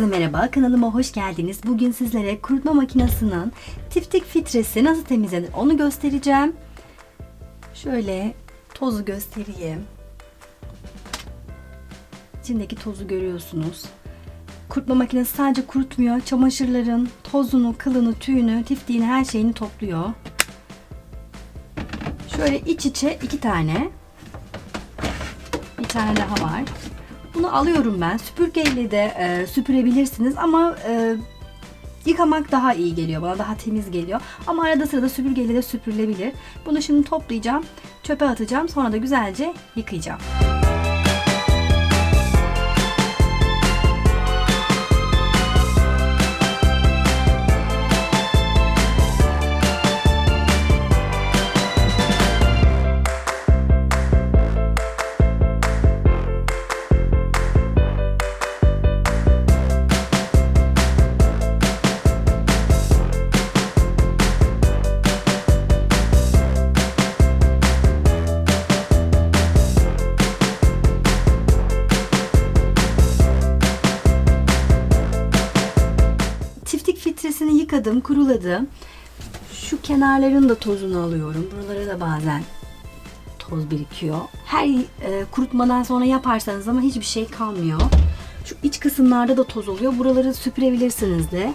Herkese merhaba, kanalıma hoş geldiniz. Bugün sizlere kurutma makinesinin tiftik filtresi nasıl temizlenir onu göstereceğim. Şöyle tozu göstereyim. İçindeki tozu görüyorsunuz. Kurutma makinesi sadece kurutmuyor, çamaşırların tozunu, kılını, tüyünü, tiftiğini, her şeyini topluyor. Şöyle iç içe iki tane. Bir tane daha var. Bunu alıyorum ben. Süpürgeyle de e, süpürebilirsiniz ama e, yıkamak daha iyi geliyor bana. Daha temiz geliyor. Ama arada sırada süpürgeyle de süpürülebilir. Bunu şimdi toplayacağım. Çöpe atacağım. Sonra da güzelce yıkayacağım. Filtresini yıkadım, kuruladım. Şu kenarların da tozunu alıyorum. Buralara da bazen toz birikiyor. Her e, kurutmadan sonra yaparsanız ama hiçbir şey kalmıyor. Şu iç kısımlarda da toz oluyor. Buraları süpürebilirsiniz de.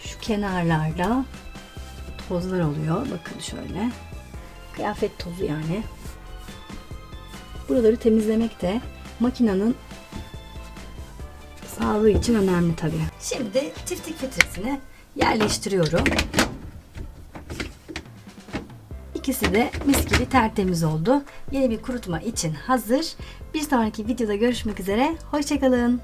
Şu kenarlarda tozlar oluyor. Bakın şöyle. Kıyafet tozu yani. Buraları temizlemek de makinenin sağlığı için önemli tabii. Şimdi tiftik filtresini yerleştiriyorum. İkisi de mis gibi tertemiz oldu. Yeni bir kurutma için hazır. Bir sonraki videoda görüşmek üzere. Hoşçakalın.